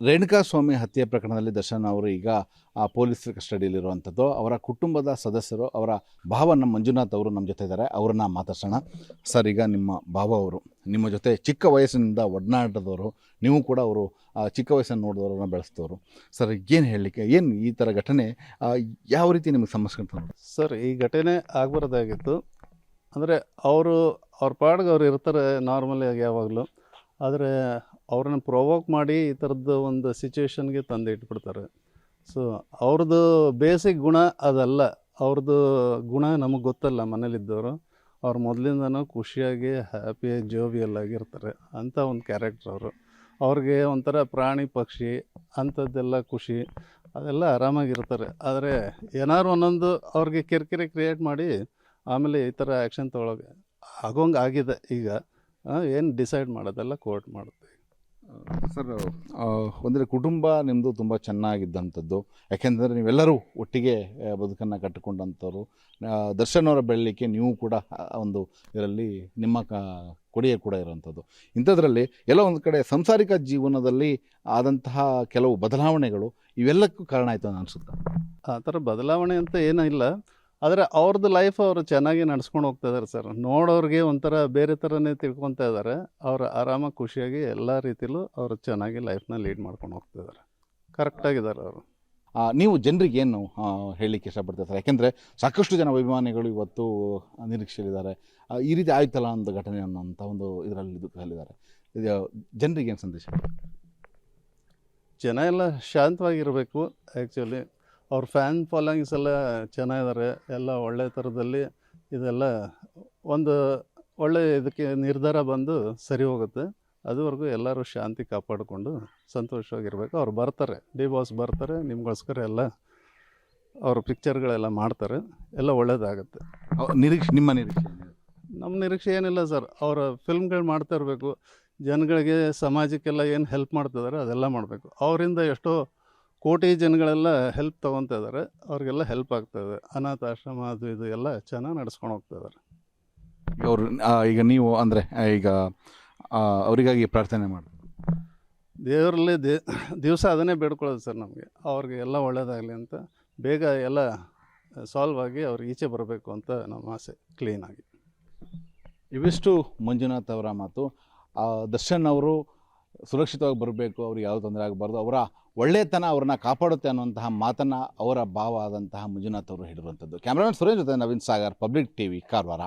ರೇಣುಕಾಸ್ವಾಮಿ ಹತ್ಯೆ ಪ್ರಕರಣದಲ್ಲಿ ದರ್ಶನ್ ಅವರು ಈಗ ಆ, ಪೊಲೀಸ್ ಕಸ್ಟಡಿಯಲ್ಲಿರುವಂಥದ್ದು. ಅವರ ಕುಟುಂಬದ ಸದಸ್ಯರು ಅವರ ಭಾವ ನಮ್ಮ ಮಂಜುನಾಥ್ ಅವರು ನಮ್ಮ ಜೊತೆ ಇದ್ದಾರೆ. ಅವ್ರನ್ನ ಮಾತಾಡ್ಸೋಣ. ಸರ್ ಈಗ ನಿಮ್ಮ ಭಾವ ಅವರು ನಿಮ್ಮ ಜೊತೆ ಚಿಕ್ಕ ವಯಸ್ಸಿನಿಂದ ಒಡನಾಟದವರು ನೀವು ಕೂಡ ಅವರು ಚಿಕ್ಕ ವಯಸ್ಸನ್ನು ನೋಡಿದವ್ರನ್ನ ಬೆಳೆಸಿದವರು. ಸರ್ ಏನು ಹೇಳಲಿಕ್ಕೆ ಏನು ಈ ಥರ ಘಟನೆ ಯಾವ ರೀತಿ ನಿಮಗೆ ಸಮಸ್ಯೆ ಸರ್ ಈ ಘಟನೆ ಆಗ್ಬಾರ್ದಾಗಿತ್ತು. ಅಂದರೆ ಅವರು ಅವ್ರ ಪಾಡ್ಗೆ ಅವ್ರು ಇರ್ತಾರೆ ನಾರ್ಮಲಿ ಯಾವಾಗಲೂ. ಆದರೆ ಅವ್ರನ್ನ ಪ್ರೊವೋಕ್ ಮಾಡಿ ಈ ಥರದ್ದು ಒಂದು ಸಿಚುವೇಶನ್ಗೆ ತಂದು ಇಟ್ಬಿಡ್ತಾರೆ. ಸೊ ಅವ್ರದ್ದು ಬೇಸಿಕ್ ಗುಣ ಅದಲ್ಲ. ಅವ್ರದ್ದು ಗುಣ ನಮಗೆ ಗೊತ್ತಲ್ಲ ಮನೇಲಿದ್ದವರು. ಅವ್ರು ಮೊದಲಿಂದನೂ ಖುಷಿಯಾಗಿ ಹ್ಯಾಪಿಯಾಗಿ ಜೋವಿಯಲ್ ಆಗಿರ್ತಾರೆ ಅಂಥ ಒಂದು ಕ್ಯಾರೆಕ್ಟರ್ ಅವರು. ಅವ್ರಿಗೆ ಒಂಥರ ಪ್ರಾಣಿ ಪಕ್ಷಿ ಅಂಥದ್ದೆಲ್ಲ ಖುಷಿ, ಅದೆಲ್ಲ ಆರಾಮಾಗಿರ್ತಾರೆ. ಆದರೆ ಏನಾದ್ರು ಒಂದೊಂದು ಅವ್ರಿಗೆ ಕಿರಿಕಿರಿ ಕ್ರಿಯೇಟ್ ಮಾಡಿ, ಆಮೇಲೆ ಈ ಥರ ಆ್ಯಕ್ಷನ್ ತೊಗೊಳಗೆ ಆಗೋಂಗೆ ಆಗಿದೆ ಈಗ. ಏನು ಡಿಸೈಡ್ ಮಾಡೋದೆಲ್ಲ ಕೋರ್ಟ್ ಮಾಡುತ್ತೆ ಸರ್ ಅಂದರೆ ಕುಟುಂಬ ನಿಮ್ಮದು ತುಂಬ ಚೆನ್ನಾಗಿದ್ದಂಥದ್ದು. ಯಾಕೆಂದರೆ ನೀವೆಲ್ಲರೂ ಒಟ್ಟಿಗೆ ಬದುಕನ್ನು ಕಟ್ಟಿಕೊಂಡಂಥವ್ರು. ದರ್ಶನ್ ಅವರ ಬೆಳಲಿಕ್ಕೆ ನೀವು ಕೂಡ ಒಂದು ಇದರಲ್ಲಿ ನಿಮ್ಮ ಕ, ಕೊಡುಗೆ ಕೂಡ ಇರುವಂಥದ್ದು. ಇಂಥದ್ರಲ್ಲಿ ಎಲ್ಲ ಒಂದು ಕಡೆ ಸಂಸಾರಿಕ ಜೀವನದಲ್ಲಿ ಆದಂತಹ ಕೆಲವು ಬದಲಾವಣೆಗಳು ಇವೆಲ್ಲಕ್ಕೂ ಕಾರಣ ಆಯಿತು ಅನಿಸುತ್ತೆ? ಆ ಥರ ಬದಲಾವಣೆ ಅಂತ ಏನೂ ಇಲ್ಲ ಆದರೆ ಅವ್ರದ್ದು ಲೈಫ್ ಅವರು ಚೆನ್ನಾಗಿ ನಡ್ಸ್ಕೊಂಡು ಹೋಗ್ತಾ ಇದ್ದಾರೆ ಸರ್ ನೋಡೋರಿಗೆ ಒಂಥರ ಬೇರೆ ಥರನೇ ತಿಳ್ಕೊತಾ ಇದ್ದಾರೆ ಅವರು ಆರಾಮಾಗಿ ಖುಷಿಯಾಗಿ ಎಲ್ಲ ರೀತಿಲೂ ಅವರು ಚೆನ್ನಾಗಿ ಲೈಫ್ನ ಲೀಡ್ ಮಾಡ್ಕೊಂಡು ಹೋಗ್ತಾ ಇದ್ದಾರೆ ಕರೆಕ್ಟಾಗಿದ್ದಾರೆ ಅವರು. ನೀವು ಜನರಿಗೆ ಏನು ಹೇಳಲಿಕ್ಕೆ ಇಷ್ಟಪಡ್ತಾ ಸರ್ ಯಾಕೆಂದರೆ ಸಾಕಷ್ಟು ಜನ ಅಭಿಮಾನಿಗಳು ಇವತ್ತು ನಿರೀಕ್ಷೆಯಲ್ಲಿದ್ದಾರೆ. ಈ ರೀತಿ ಆಯ್ತಲ್ಲ ಒಂದು ಘಟನೆ ಅನ್ನೋಂಥ ಒಂದು ಇದರಲ್ಲಿ ಹೇಳಿದ್ದಾರೆ ಇದು ಜನರಿಗೆ ಏನು ಸಂದೇಶ? ಜನ ಎಲ್ಲ ಶಾಂತವಾಗಿರಬೇಕು ಆ್ಯಕ್ಚುಲಿ ಅವ್ರ ಫ್ಯಾನ್ ಫಾಲೋಯಿಂಗ್ಸ್ ಎಲ್ಲ ಚೆನ್ನಾಗಿದ್ದಾರೆ ಎಲ್ಲ ಒಳ್ಳೆ ಥರದಲ್ಲಿ ಇದೆಲ್ಲ ಒಂದು ಒಳ್ಳೆ ಇದಕ್ಕೆ ನಿರ್ಧಾರ ಬಂದು ಸರಿ ಹೋಗುತ್ತೆ. ಅದುವರೆಗೂ ಎಲ್ಲರೂ ಶಾಂತಿ ಕಾಪಾಡಿಕೊಂಡು ಸಂತೋಷವಾಗಿರ್ಬೇಕು. ಅವ್ರು ಬರ್ತಾರೆ ಡಿ ಬಾಸ್ ಬರ್ತಾರೆ ನಿಮಗೋಸ್ಕರ ಎಲ್ಲ ಅವ್ರ ಪಿಕ್ಚರ್ಗಳೆಲ್ಲ ಮಾಡ್ತಾರೆ ಎಲ್ಲ ಒಳ್ಳೇದಾಗುತ್ತೆ. ನಿರೀಕ್ಷೆ ನಿಮ್ಮ ನಿರೀಕ್ಷೆ ನಮ್ಮ ನಿರೀಕ್ಷೆ ಏನಿಲ್ಲ ಸರ್. ಅವರ ಫಿಲ್ಮ್ಗಳು ಮಾಡ್ತಾ ಇರಬೇಕು. ಜನಗಳಿಗೆ ಸಮಾಜಕ್ಕೆಲ್ಲ ಏನು ಹೆಲ್ಪ್ ಮಾಡ್ತಿದ್ದಾರೆ ಅದೆಲ್ಲ ಮಾಡಬೇಕು. ಅವರಿಂದ ಎಷ್ಟೋ ಕೋಟಿ ಜನಗಳೆಲ್ಲ ಹೆಲ್ಪ್ ತೊಗೊತಾ ಇದ್ದಾರೆ ಅವ್ರಿಗೆಲ್ಲ ಹೆಲ್ಪ್ ಅನಾಥ ಆಶ್ರಮ ಅದು ಇದು ಎಲ್ಲ ಚೆನ್ನಾಗಿ ನಡ್ಸ್ಕೊಂಡು ಹೋಗ್ತಾ ಇದ್ದಾರೆ ಈಗ ಈಗ ನೀವು ಅಂದರೆ ಈಗ ಅವರಿಗಾಗಿ ಪ್ರಾರ್ಥನೆ ಮಾಡಿ ದೇವರಲ್ಲಿ ದೇ ದಿವಸ ಅದನ್ನೇ ಬೇಡ್ಕೊಳ್ಳೋದು ಸರ್ ನಮಗೆ. ಅವ್ರಿಗೆ ಎಲ್ಲ ಒಳ್ಳೇದಾಗಲಿ ಅಂತ ಬೇಗ ಎಲ್ಲ ಸಾಲ್ವ್ ಆಗಿ ಅವ್ರಿಗೆ ಈಚೆ ಬರಬೇಕು ಅಂತ ನಮ್ಮ ಆಸೆ ಕ್ಲೀನಾಗಿ ಇವಿಷ್ಟು ಮಂಜುನಾಥ್ ಅವರ ಮಾತು. ಆ, ದರ್ಶನ್ ಅವರು ಸುರಕ್ಷಿತವಾಗಿ ಬರಬೇಕು, ಅವ್ರಿಗೆ ಯಾವ ತೊಂದರೆ ಆಗಬಾರ್ದು, ಅವರ ಒಳ್ಳೆತನ ಅವ್ರನ್ನ ಕಾಪಾಡುತ್ತೆ ಅನ್ನುವಂತಹ ಮಾತನ್ನು ಅವರ ಭಾವ ಆದಂತಹ ಮಂಜುನಾಥ್ ಅವರು ಹೇಳಿರುವಂಥದ್ದು. ಕ್ಯಾಮ್ರಾಮನ್ ಸುರೇಶ್ ಜೊತೆ Naveen Sagar, public T V Karwar.